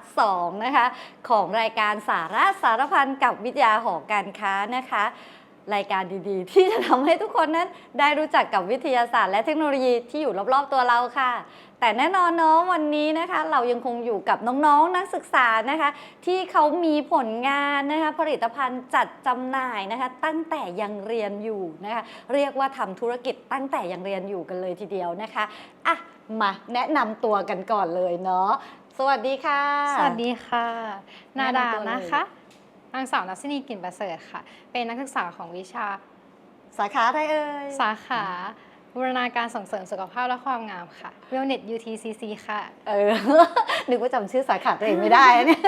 ร์ท2นะคะของรายการสาระสารพันกับวิทยาหอการค้านะคะ รายการดีๆ ที่จะทำให้ทุกคนนั้นได้รู้จักกับวิทยาศาสตร์และเทคโนโลยีที่อยู่รอบๆตัวเราค่ะ แต่แน่นอนเนาะวันนี้นะคะ เรายังคงอยู่กับน้องๆนักศึกษานะคะ ที่เขามีผลงานนะคะผลิตภัณฑ์จัดจำหน่ายนะคะ ตั้งแต่ยังเรียนอยู่นะคะ เรียกว่าทำธุรกิจตั้งแต่ยังเรียนอยู่กันเลยทีเดียวนะคะอะมาแนะนำตัวกันก่อนเลยเนาะ สวัสดีค่ะ สวัสดีค่ะแนะนานำดาตัวเลยนะคะนางสาวนัสนีกลิ่นประเสริฐค่ะ เป็นนักศึกษาของวิชา สาขาอะไรเอ่ย สาขาบูรณาการส่งเสริมสุขภาพและความงามค่ะ Wellness UTCC ค่ะ เออ นึกว่าจำชื่อสาขาตัวเองไม่ได้เนี่ย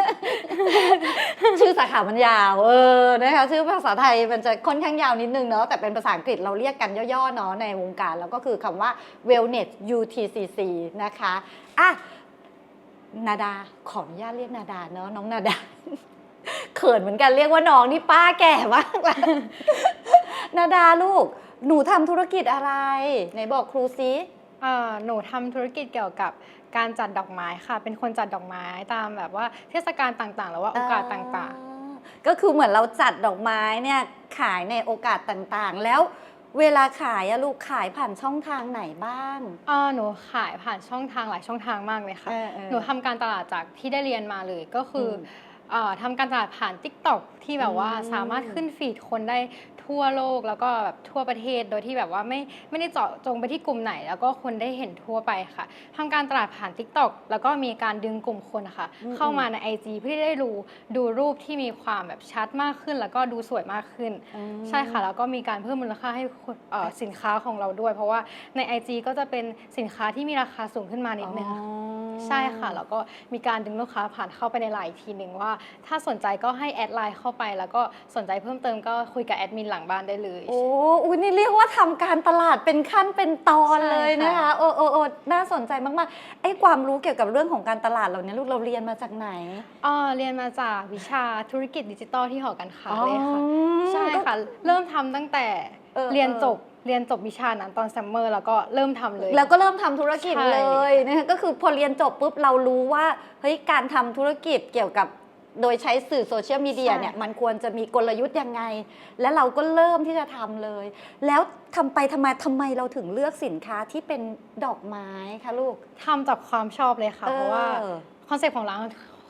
ชื่อสาขามันยาว เออ นะคะ ชื่อภาษาไทยมันจะค่อนข้างยาวนิดนึงเนาะ แต่เป็นภาษาอังกฤษเราเรียกกันย่อๆเนาะในวงการ แล้วก็คือคำว่า wellness UTCC นะคะ อะ นาดาขออนุญาตเรียกนาดาเนาะน้องนาดาเขินเหมือนกันเรียกว่าน้องนี่ป้าแก่มากแล้วนาดาลูก หนูทำธุรกิจอะไร ไหนบอกครูซิเอ่อหนูทำธุรกิจเกี่ยวกับการจัดดอกไม้ค่ะ เป็นคนจัดดอกไม้ตามแบบว่าเทศกาลต่างๆ หรือว่าโอกาสต่างๆ ก็คือเหมือนเราจัดดอกไม้เนี่ยขายในโอกาสต่างๆ แล้ว เวลาขายอะลูกขายผ่านช่องทางไหนบ้างๆเอ่อหนูขายผ่านช่องทางหลายช่องทางมากเลยค่ะ เออเออหนูทำการตลาดจากที่ได้เรียนมาเลยก็คืออมเออทำการตลาดผ่าน t ิ k t o k ที่แบบว่าอืม สามารถขึ้นฟีดคนได้ ทั่วโลกแล้วก็แบบทั่วประเทศ โดยที่แบบว่าไม่ไม่ได้เจาะจงไปที่กลุ่มไหน แล้วก็คนได้เห็นทั่วไปค่ะทำการตลาดผ่าน t ิ k t o k แล้วก็มีการดึงกลุ่มคนนะคะอืมเข้ามาใน IG เพื่อที่ได้ดูดูรูปที่มีความแบบชัดมากขึ้น แล้วก็ดูสวยมากขึ้นอืมใช่ค่ะ แล้วก็มีการเพิ่มมูลค่าให้คนเอ่อสินค้าของเราด้วย เพราะว่าใน IG ก็จะเป็นสินค้าที่มีราคาสูงขึ้นมานิดนึงอ๋อใช่ค่ะ แล้วก็มีการดึงลูกค้าผ่านเข้าไปในไลน์อีกทีหนึ่งว่า ถ้าสนใจก็ให้แอดไลน์เข้าไป แล้วก็สนใจเพิ่มเติมก็คุยกับแอดมินหลังบ้านได้เลยโอ้อุ๊ยนี่เรียกว่าทำการตลาดเป็นขั้นเป็นตอนใช่เลยนะคะค่ะโอ้โอ้โอ้น่าสนใจมากๆไอ้ความรู้เกี่ยวกับเรื่องของการตลาดเหล่านี้ลูกเราเรียนมาจากไหนอ๋อเรียนมาจากวิชาธุรกิจดิจิตอลที่หอการค้าเลยค่ะอ๋อใช่ค่ะ เริ่มทำตั้งแต่เออเรียนเออจบ เรียนจบวิชานั้นตอนซัมเมอร์แล้วก็เริ่มทำเลย แล้วก็เริ่มทำธุรกิจใช่เลยนะคะก็คือพอเรียนจบปุ๊บเรารู้ว่าเฮ้ยการทำธุรกิจเกี่ยวกับโดยใช้สื่อโซเชียลมีเดียเนี่ยมันควรจะมีกลยุทธ์ยังไง และเราก็เริ่มที่จะทำเลย แล้วทำไปทำไมทำไมเราถึงเลือกสินค้าที่เป็นดอกไม้คะลูกทำจากความชอบเลยค่ะ เพราะว่าออคอนเซปต์ของร้าน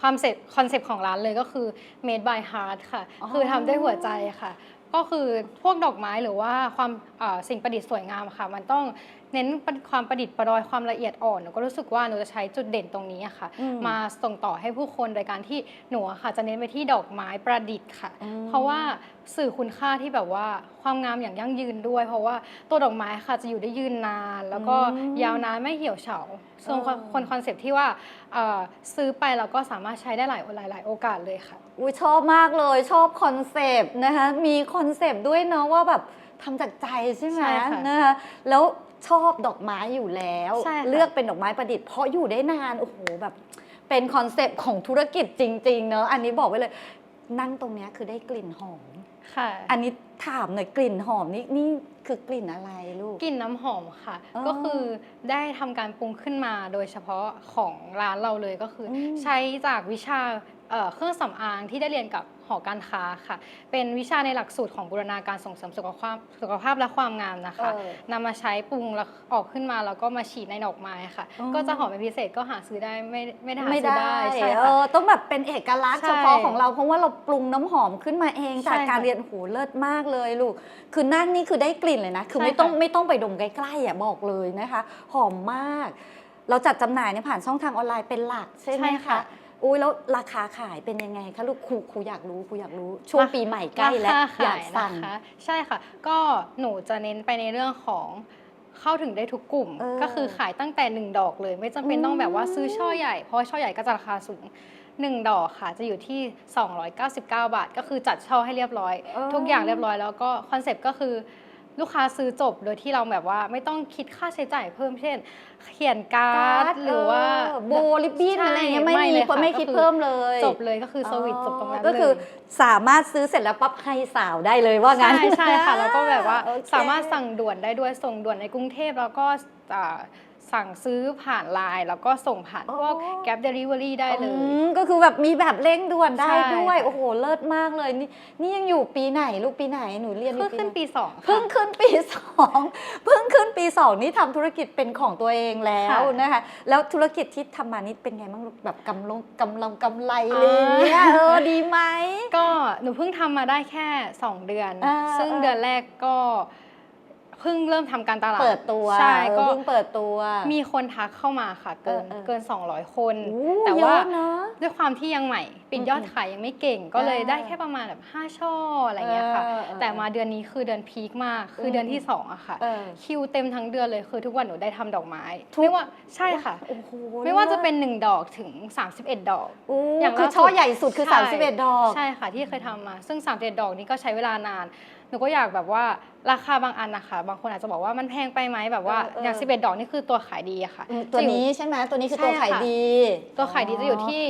คอนเซปต์คอนเซปต์ของร้านเลยก็คือ made by heart ค่ะอ๋อคือทำด้วยหัวใจค่ะ ก็คือพวกดอกไม้หรือว่าความสิ่งประดิษฐ์สวยงามค่ะ มันต้อง เน้นความประดิษฐ์ประดอยความละเอียดอ่อนหนูก็รู้สึกว่าหนูจะใช้จุดเด่นตรงนี้อะค่ะอืมมาส่งต่อให้ผู้คนโดยการที่หนูอะค่ะ จะเน้นไปที่ดอกไม้ประดิษฐ์ค่ะอืมเพราะว่าสื่อคุณค่าที่แบบว่าความงามอย่างยั่งยืนด้วย เพราะว่าตัวดอกไม้ค่ะจะอยู่ได้ยืนนาน แล้วก็อืมยาวนานไม่เหี่ยวเฉาส่วนเออคนคอนเซปต์ที่ว่าเอ่อซื้อไปแล้วก็สามารถใช้ได้หลายหลายหลายโอกาสเลยค่ะอุ้ยชอบมากเลยชอบคอนเซปต์นะคะมีคอนเซปต์ด้วยเนาะว่าแบบทำจากใจใช่ไหมใช่ค่ะนะคะแล้ว ชอบดอกไม้อยู่แล้ว ใช่ค่ะ เลือกเป็นดอกไม้ประดิษฐ์เพราะอยู่ได้นาน โอ้โหแบบเป็นคอนเซปต์ของธุรกิจจริง ๆ เนาะอันนี้บอกไว้เลย นั่งตรงเนี้ยคือได้กลิ่นหอม ค่ะ อันนี้ถามหน่อยกลิ่นหอมนี่นี่คือกลิ่นอะไรลูก กลิ่นน้ำหอมค่ะ อ๋อก็คือได้ทำการปรุงขึ้นมาโดยเฉพาะของร้านเราเลยก็คืออม ใช้จากวิชาเอ่อเครื่องสำอางที่ได้เรียนกับห อการค้าค่ะ เป็นวิชาในหลักสูตรของบูรณาการส่งเสริมสุขภาพสุขภาพและความงามนะคะเออนำมาใช้ปรุงแล้วออกขึ้นมาแล้วก็มาฉีดในดอกไม้ค่ะ อ๋อ ก็จะหอมเป็นพิเศษก็หาซื้อได้ไม่ไม่ได้หาไม่ซื้อได้ได้ใช่เอค่ะ อต้องแบบเป็นเอกลักษณ์ใช่เฉพาะของเราเพราะว่าเราปรุงน้ำหอมขึ้นมาเองใช่จากการค่ะเรียนโหเลิศมากเลยลูก คือนั่งนี่คือได้กลิ่นเลยนะ คือใช่ไม่ต้องค่ะ ไม่ต้องไปดมใกล้ๆอะบอกเลยนะคะ หอมมาก เราจัดจำหน่ายเนี่ยผ่านช่องทางออนไลน์เป็นหลักใช่ไหมใช่คะค่ะ อุ้ยแล้วราคาขายเป็นยังไงคะลูกครูครูอยากรู้ครูอยากรู้ช่วงปีใหม่ใกล้แล้วราคาอยาขากยสั่งนะคะใช่ค่ะ ก็หนูจะเน้นไปในเรื่องของเข้าถึงได้ทุกกลุ่มเออก็คือขายตั้งแต่ 1 ดอกเลย ไม่จำเป็นอืมต้องแบบว่าซื้อช่อใหญ่ เพราะว่าช่อใหญ่ก็จะราคาสูง 1 ดอกค่ะ จะอยู่ที่ 299 บาท ก็คือจัดช่อให้เรียบร้อย ทุกอย่างเรียบร้อยแล้วก็คอนเซปต์ก็คือ ลูกค้าซื้อจบโดยที่เราแบบว่าไม่ต้องคิดค่าใช้จ่ายเพิ่มเช่น เขียนการ์ดหรือว่าเโบลิบบิ้นใช่อะไรอย่างเงี้ยไม่ไม่มีเลยคนค่ะไม่คิดก็คือเพิ่มเลย จบเลยก็คือเซอร์วิสจบตรงนั้นก็คือเลยสามารถซื้อเสร็จแล้วปั๊บให้สาวได้เลยว่างั้นใช่ใช่ค่ะแล้วก็แบบว่าโอเคสามารถสั่งด่วนได้ด้วยส่งด่วนในกรุงเทพแล้วก็อ่า สั่งซื้อผ่านไลน์แล้วก็ส่งผ่านพวกอ๋อแก p เดลิเวอรี่ได้เลอืย มก็คือแบบมีแบบเร่งด่วนได้ใช่ด้วย ค่ะ โอ้โห เลิศมากเลย นี่นี่ยังอยู่ปีไหนลูกปีไหนหนูเรียนอเพิ่ยู่งขึ้นไหปีสอง เพิ่งขึ้นปีสองเพิ่งขึ้นปีสองนี่ทำธุรกิจเป็นของตัวเองแล้วนะคะ แล้วธุรกิจที่ทำมานี่เป็นไงบ้างลูกแบบกำลงกำลังกำไรอะไรอย่างเงี้ยเออดีไหม ก็หนูเพิ่งทำมาได้แค่ 2 เดือน อ่าซึ่งอ่าเดือนแรกก็ เพิ่งเริ่มทำการตลาดเปิดตัวใช่เออก็เพิ่งเปิดตัว มีคนทักเข้ามาค่ะเกินเออเออเกิน 200 คนโอ้แต่เยว่าอะเนอะด้วยความที่ยังใหม่ ปิดยอดอืมขายยังไม่เก่ง ก็เลยอ่าได้แค่ประมาณแบบ5ช่ออะไรเงี้ยค่ะเออเออแต่มาเดือนนี้คือเดือนพีคมากคือเดือนที่2อะค่ะเออคิวเต็มทั้งเดือนเลยคือทุกวันหนูได้ทำดอกไม้ทุกไม่ว่าใช่ค่ะโอ้โหไม่ว่าจะเป็น 1 ดอกถึง 31 ดอกโอ้อย่างคือล่าสุดช่อใหญ่สุดคือใช่31 ดอกใช่ค่ะที่เคยทำมา ซึ่ง 3 1 ดอกนี้ก็ใช้เวลานาน หนูก็อยากแบบว่าราคาบางอันนะคะบางคนอาจจะบอกว่ามันแพงไปไหมแบบว่าเออเออออ ย่าง11ดอกนี่คือตัวขายดีอะค่ะอืมตัวจะอยู่นี้ใช่ไหมตัวนี้คือใช่ตัวขายค่ะดีตัวขายดีจะอยู่ที่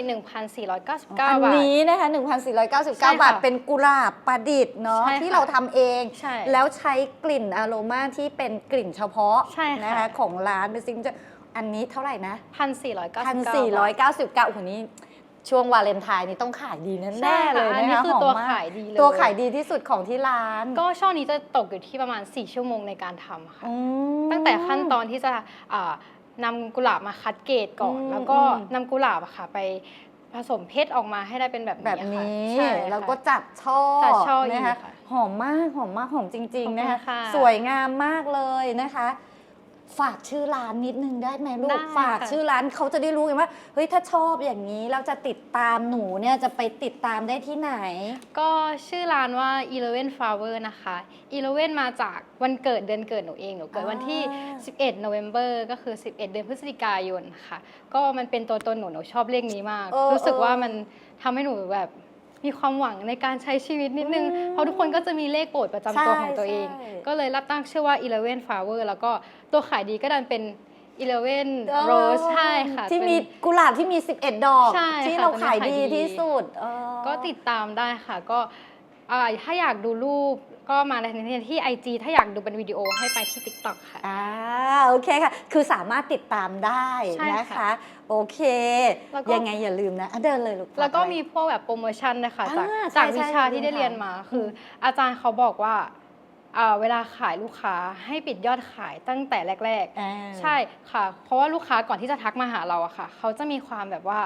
1,499 บาอันท นี้นะคะ 1,499ใช่ค่ะบาท เป็นกุหลาบประดิษฐ์เนาะใช่ค่ะที่เราทำเอง ใช่แล้วใช้กลิ่นอโรมาที่เป็นกลิ่นเฉพาะใช่ค่ะนะคะของร้านเป็นซิงเกิลอันนี้เท่าไหร่นะ1,499 1,499โอ้โหนี้ ช่วงวาเลนไทน์นี่ต้องขายดีแน่ใช่ๆเลค่ะยอันนะนี้คะคือหมตัวมกขายดีเลย ตัวขายดีที่สุดของที่ร้าน ก็ช่อนี้จะตกอยู่ที่ประมาณ 4 ชั่วโมงในการทำค่ะอืมตั้งแต่ขั้นตอนที่จะอ่านำกุหลาบมาคัดเกรดก่อนอืมแล้วก็อืมนำกุหลาบอะค่ะไปผสมเพชรออกมาให้ได้เป็นแบบแบบนี้นี้ค่ะใช่ค่ะแล้วก็จัดช่อจัดช่ออีกนะคะค่ะหอมมากหอมมากหอมจริง ๆ นะคะขอบคุณค่ะสวยงามมากเลยนะคะ ฝากชื่อร้านนิดนึงได้ไหมลูได้กฝากค่ะชื่อร้านเขาจะได้รู้ไงว่าเฮ้ยถ้าชอบอย่างนี้เราจะติดตามหนูเนี่ยจะไปติดตามได้ที่ไหน ก็ชื่อร้านว่า Eleven Flower นะคะ Eleven มาจากวันเกิดเดือนเกิดหนูเอง หนูเกิดวันที่ อ่า 11 November ก็คือ 11 เดือนพฤศจิกายนค่ะ ก็มันเป็นตัวตนหนู หนูชอบเลขนี้มาก เออรู้สึกเออ ว่ามันทำให้หนูแบบ มีความหวังในการใช้ชีวิตนิดนึงอืมเพราะทุกคนก็จะมีเลขโปรดประจำตัวใช่ของตัวเองใช่ก็เลยรับตั้งชื่อว่า Eleven Flower แล้วก็ตัวขายดีก็ดันเป็น Eleven เออ Rose ใช่ค่ะ ที่เป็นมีกุหลาบที่มี 11 ดอกใช่ที่ค่ะเราตัวนี้ขายขายดีดีที่สุดเออก็ติดตามได้ค่ะ ก็อ่าถ้าอยากดูรูป ก็มาในที่ IG ถ้าอยากดูเป็นวิดีโอให้ไปที่ TikTok ค่ะ อ่าโอเคค่ะ คือสามารถติดตามได้ใช่นะคะค่ะโอเค แล้วก็ ยังไงอย่าลืมนะอะเดินเลยลูก แล้วก็ฝาอะไรมีพวกแบบโปรโมชั่นนะคะจากอ่าใช่จากใช่วิชาที่ได้ลืมถามเรียนมา คือออาจารย์เขาบอกว่าอ่าเวลาขายลูกค้าให้ปิดยอดขายตั้งแต่แรกอ่าๆใช่ค่ะ เพราะว่าลูกค้าก่อนที่จะทักมาหาเราอะค่ะ เขาจะมีความแบบว่า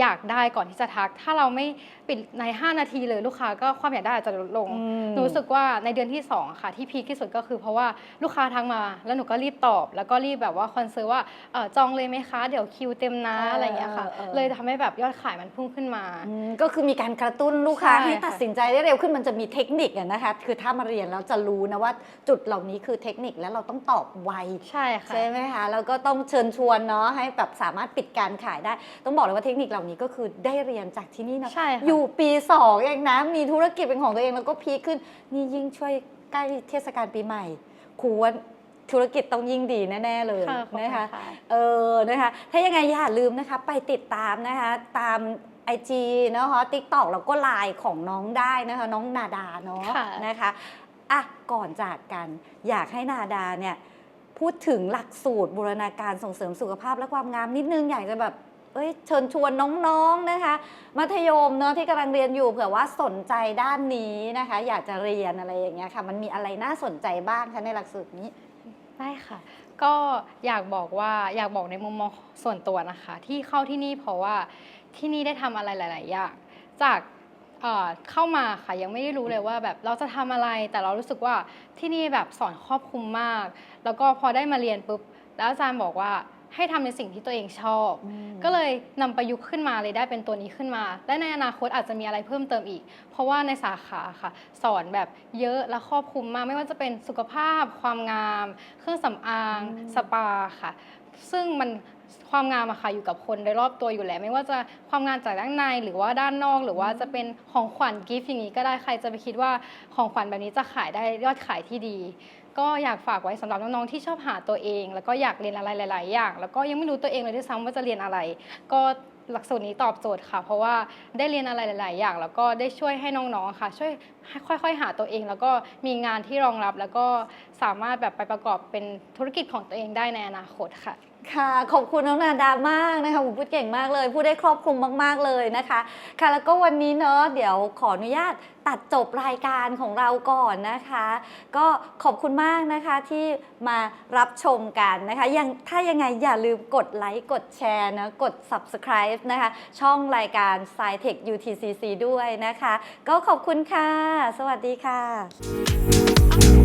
อยากได้ก่อนที่จะทัก ถ้าเราไม่ ปิดใน 5 นาทีเลยลูกค้าก็ความอยากได้อาจจะลดลงอืมหนูรู้สึกว่าในเดือนที่2อะค่ะที่พีคที่สุดก็คือ เพราะว่าลูกค้าทักมา แล้วหนูก็รีบตอบ แล้วก็รีบแบบว่าคอนเซิร์นว่าเออจองเลยไหมคะ เดี๋ยวคิวเต็มนะเออออะไรอย่างเงี้ยค่ะเออเออเลยทำให้แบบยอดขายมันพุ่งขึ้นมาอืมก็คือมีการกระตุ้นลูกค้าใช่ให้ตัดค่ะสินใจได้เร็วขึ้นมันจะมีเทคนิคอะนะคะคือถ้ามาเรียนแล้วจะรู้นะว่าจุดเหล่านี้คือเทคนิคแล้วเราต้องตอบไวใช่ค่ะใช่ไหมคะแล้วก็ต้องเชิญชวนเนาะให้แบบสามารถปิดการขายได้ ต้องบอกเลยว่าเทคนิคเหล่านี้ก็คือได้เรียนจากที่นี่นะใช่ค่ะอยู่ปีสองเองนะ มีธุรกิจเป็นของตัวเองแล้วก็พีคขึ้น นี่ยิ่งช่วยใกล้เทศกาลปีใหม่ครูว่าธุรกิจต้องยิ่งดีแน่ ๆ เลยค่ะขอบคุณนะคะค่ะเออนะคะ ถ้ายังไงอย่าลืมนะคะไปติดตามนะคะตาม IG นะคะ TikTok แล้วก็ไลน์ของน้องได้นะคะ น้องนาดาเนาะค่ะนะคะอะก่อนจากกันอยากให้นาดาเนี่ยพูดถึงหลักสูตรบูรณาการส่งเสริมสุขภาพและความงามนิดนึงอยากจะแบบ เอ้ยเชิญชวนน้องๆนะคะ มัธยมเนาะที่กำลังเรียนอยู่เผื่อว่าสนใจด้านนี้นะคะ อยากจะเรียนอะไรอย่างเงี้ยค่ะ มันมีอะไรน่าสนใจบ้างคะในหลักสูตรนี้ ได้ค่ะ ก็อยากบอกว่าอยากบอกในมุมมองส่วนตัวนะคะ ที่เข้าที่นี่เพราะว่าที่นี่ได้ทำอะไรหลาย ๆ อย่างจากเอ่อเข้ามาค่ะยังไม่ได้รู้เลยว่าแบบเราจะทำอะไรแต่เรารู้สึกว่าที่นี่แบบสอนครอบคลุมมาก แล้วก็พอได้มาเรียนปุ๊บแล้วอาจารย์บอกว่า ให้ทำในสิ่งที่ตัวเองชอบ ก็เลยนำประยุกต์ขึ้นมาเลยได้เป็นตัวนี้ขึ้นมา และในอนาคตอาจจะมีอะไรเพิ่มเติมอีก เพราะว่าในสาขาค่ะ สอนแบบเยอะและครอบคลุมมาก ไม่ว่าจะเป็นสุขภาพ ความงาม เครื่องสำอางอืมสปาค่ะ ซึ่งมัน ความงามอะค่ะอยู่กับคนโดยรอบตัวอยู่แล้ว ไม่ว่าจะความงามจากด้านในหรือว่าด้านนอก หรือว่าจะเป็นของขวัญกิฟต์อย่างนี้ก็ได้ใครจะไปคิดว่าของขวัญแบบนี้จะขายได้ยอดขายที่ดี ก็อยากฝากไว้สำหรับน้องๆที่ชอบหาตัวเอง แล้วก็อยากเรียนอะไรหลาย ๆ อย่าง แล้วก็ยังไม่รู้ตัวเองเลยด้วยซ้ำว่าจะเรียนอะไร ก็หลักสูตรนี้ตอบโจทย์ค่ะ เพราะว่าได้เรียนอะไรหลาย ๆ อย่าง แล้วก็ได้ช่วยให้น้องๆค่ะ ช่วยค่อยๆ หาตัวเอง แล้วก็มีงานที่รองรับ แล้วก็สามารถแบบไปประกอบเป็นธุรกิจของตัวเองได้ในอนาคตค่ะ ค่ะ ขอบคุณน้องนาดามากนะคะผมพูดเก่งมากเลยพูดได้ครอบคลุมมาก ๆ เลยนะคะ ค่ะแล้วก็วันนี้เนอะเดี๋ยวขออนุญาตตัดจบรายการของเราก่อนนะคะ ก็ขอบคุณมากนะคะที่มารับชมกันนะคะยังถ้ายังไงอย่าลืมกดไลค์กดแชร์นะกด subscribe นะคะ ช่องรายการ s c i t e c h UTCC ด้วยนะคะ ก็ขอบคุณค่ะสวัสดีค่ะ